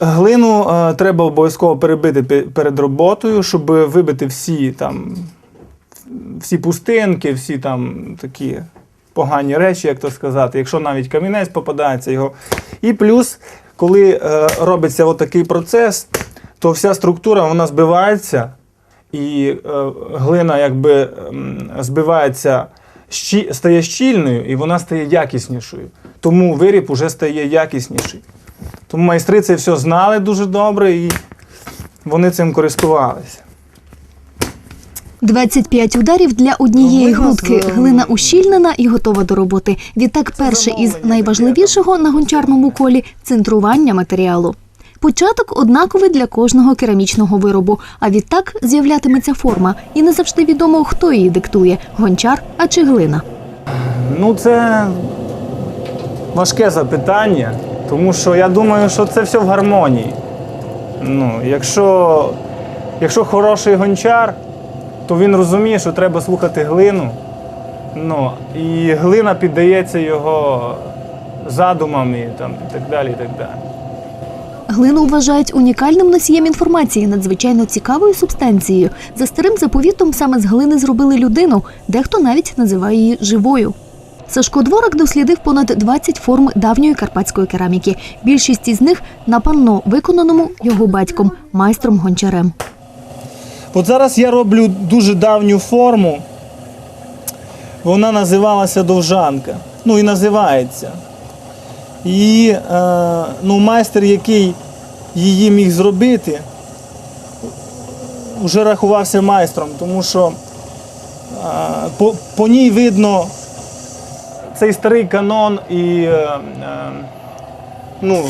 Глину е, треба обов'язково перебити перед роботою, щоб вибити всі там всі пустинки, всі там такі погані речі, як то сказати. Якщо навіть камінець попадається, його. І плюс, коли е, робиться отакий процес, то вся структура вона збивається, і е, глина якби збивається, щі, стає щільною, і вона стає якіснішою. Тому виріб уже стає якісніший. Тому майстри це все знали дуже добре і вони цим користувалися. 25 ударів для однієї з- грудки. Глина ущільнена і готова до роботи. Відтак, перше із найважливішого на гончарному колі центрування матеріалу. Початок однаковий для кожного керамічного виробу. А відтак з'являтиметься форма, і не завжди відомо, хто її диктує гончар а чи глина. Ну, це важке запитання, тому що я думаю, що це все в гармонії. Ну, якщо, якщо хороший гончар, то він розуміє, що треба слухати глину. Ну, і глина піддається його задумам і, там, і так далі. І так далі. Глину вважають унікальним носієм інформації, надзвичайно цікавою субстанцією. За старим заповітом саме з глини зробили людину, дехто навіть називає її живою. Сашко Дворак дослідив понад 20 форм давньої карпатської кераміки. Більшість із них на панно, виконаному його батьком, майстром гончарем. От зараз я роблю дуже давню форму. Вона називалася довжанка. Ну і називається. І е, ну, майстер, який її міг зробити, вже рахувався майстром, тому що е, по, по ній видно цей старий канон і е, е, ну,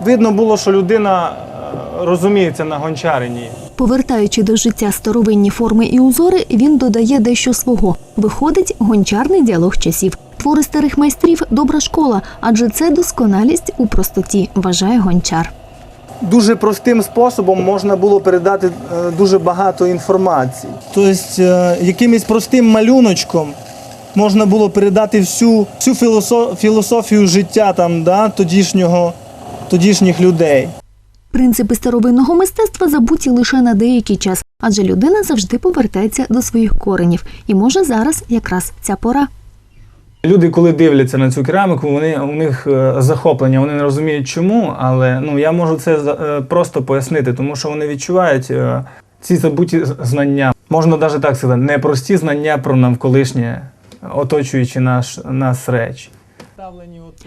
видно було, що людина е, розуміється на гончарині. Повертаючи до життя старовинні форми і узори, він додає дещо свого. Виходить гончарний діалог часів. Твори старих майстрів добра школа, адже це досконалість у простоті, вважає гончар. дуже простим способом можна було передати дуже багато інформації. Тобто, якимось простим малюночком можна було передати всю, всю філософію життя там, да, тодішнього, тодішніх людей. Принципи старовинного мистецтва забуті лише на деякий час, адже людина завжди повертається до своїх коренів, і може зараз якраз ця пора. Люди, коли дивляться на цю кераміку, вони у них е, захоплення, вони не розуміють чому, але ну я можу це е, просто пояснити, тому що вони відчувають е, ці забуті знання. Можна навіть так сказати, непрості знання про навколишнє, оточуючи наш, нас речі.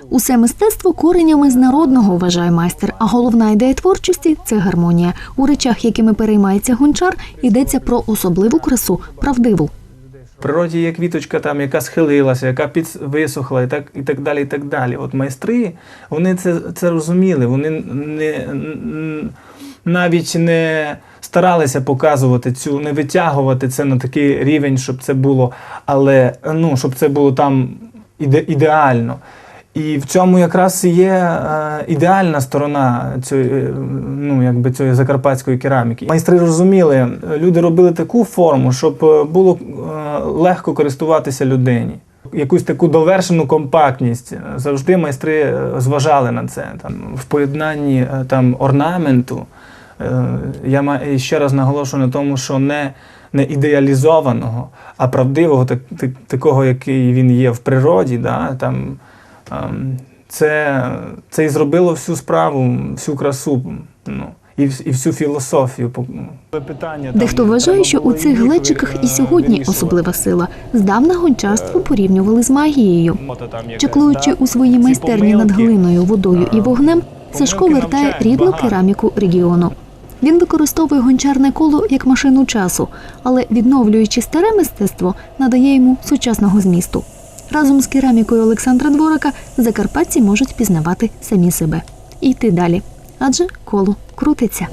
Усе мистецтво коренями з народного вважає майстер. А головна ідея творчості це гармонія. У речах, якими переймається гончар, йдеться про особливу красу, правдиву. В природі є квіточка, там, яка схилилася, яка під висохла, і так, і так далі. і так далі. От майстри вони це, це розуміли, вони не, навіть не старалися показувати цю, не витягувати це на такий рівень, щоб це було, але ну, щоб це було там іде, ідеально. І в цьому якраз є е, ідеальна сторона цієї, е, ну, якби цієї закарпатської кераміки. Майстри розуміли, е, люди робили таку форму, щоб е, було е, легко користуватися людині. Якусь таку довершену компактність. Завжди майстри е, зважали на це. Там, в поєднанні е, там, орнаменту. Е, Я ма- ще раз наголошую на тому, що не, не ідеалізованого, а правдивого, так, так, такого, який він є в природі. Да? Там, ем, це, це і зробило всю справу, всю красу. Ну, і, і всю філософію. Ну. Питання, Дехто вважає, що у цих глечиках і сьогодні особлива сила. Здавна гончарство порівнювали з магією. Якась, у своїй майстерні над глиною, водою і вогнем, Сашко вертає рідну кераміку регіону. Він використовує гончарне коло як машину часу, але відновлюючи старе мистецтво, надає йому сучасного змісту. Разом з керамікою Олександра Дворика закарпатці можуть пізнавати самі себе і йти далі, адже коло крутиться.